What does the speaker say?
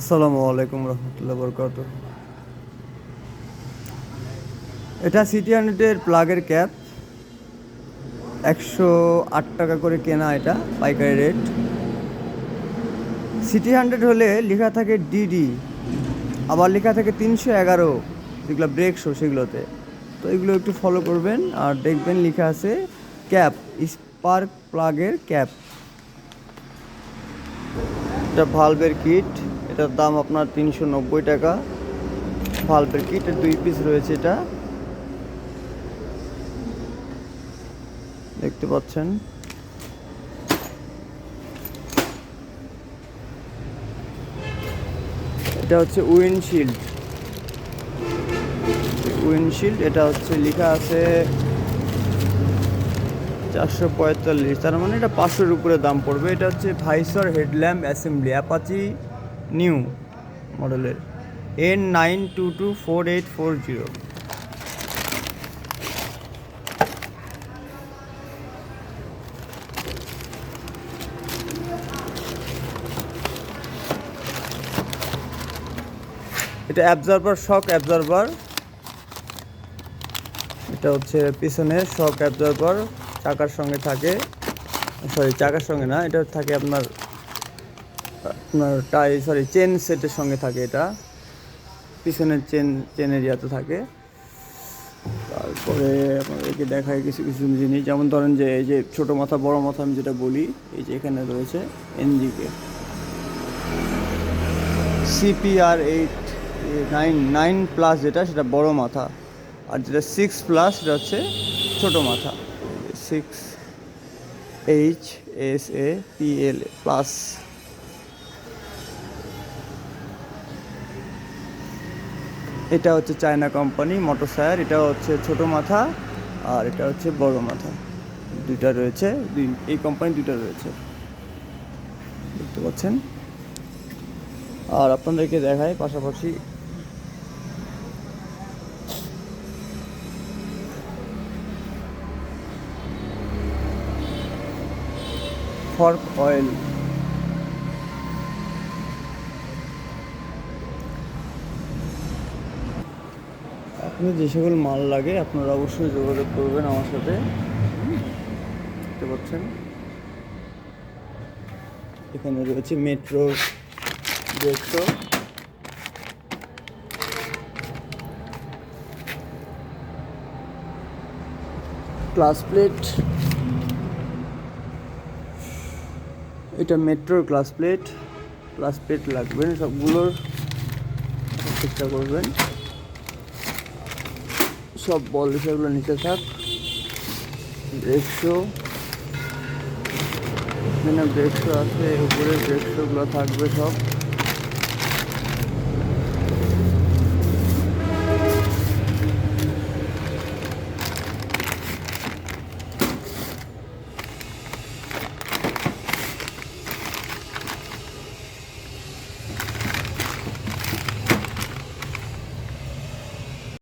আসসালামু আলাইকুম রহমতুল্লাহ বরকাত। এটা সিটি হান্ড্রেডের প্লাগের ক্যাপ একশো আট টাকা করে কেনা এটা, পাইকারি রেট সিটি হান্ড্রেড হলে লেখা থাকে ডিডি আবার লেখা থাকে তিনশো এগারো, যেগুলো ব্রেক শো সেগুলোতে। তো এগুলো একটু ফলো করবেন আর দেখবেন লেখা আছে ক্যাপ স্পার্ক প্লাগের ক্যাপ এটা ভালভের কিট এটার দাম আপনার তিনশো নব্বই টাকা। ভালভের কিট দুই পিস রয়েছে এটা। দেখতে পাচ্ছেন। এটা হচ্ছে উইন্ডশিল্ড উইন্ডশিল্ড এটা হচ্ছে লেখা আছে চারশো পঁয়তাল্লিশ। তার মানে এটা পাঁচশোর উপরে দাম পড়বে। এটা হচ্ছে visor headlamp assembly Apache new মডেলের N nine two two four eight four zero এটা অ্যাবজর্বার শক অ্যাবজর্বার এটা হচ্ছে পিছনের শক অ্যাবজর্বার চাকার সঙ্গে থাকে। সরি চাকার সঙ্গে না, এটা থাকে আপনার আপনার টাই সরি চেন সেটের সঙ্গে থাকে এটা। পিছনের চেন চেন এরিয়াতে থাকে। তারপরে আপনাদেরকে দেখায় কিছু কিছু জিনিস। যেমন ধরেন যে, এই যে ছোটো মাথা, বড় মাথা আমি যেটা বলি, এই যে এখানে রয়েছে NGK. CPR eight nine nine plus যেটা, সেটা বড় মাথা। আর যেটা সিক্স প্লাস সেটা হচ্ছে ছোটো মাথা। Six H S A P L plus এটা হচ্ছে চায়না কোম্পানি, মোটর সায়ার, এটা হচ্ছে ছোট মাথা আর এটা হচ্ছে বড় মাথা। দুইটা রয়েছে, দুই এই কোম্পানি দুইটা রয়েছে। দেখতে পাচ্ছেন আর আপনাদেরকে দেখায় পাশাপাশি। Fork oil. আপনি যে সকল মাল লাগে, আপনারা অবশ্যই যোগাযোগ করবেন আমার সাথে। দেখতে পাচ্ছেন? এখানে রয়েছে মেট্রো দেখছ ক্লাস প্লেট। এটা মেট্রোর ক্লাস প্লেট। ক্লাস প্লেট লাগবে সবগুলোর। চেষ্টা করবেন। সব বল সেগুলো নিতে থাক। ব্রেকশো এখানে ব্রেকশো আছে উপরে ব্রেকশোগুলো থাকবে সব।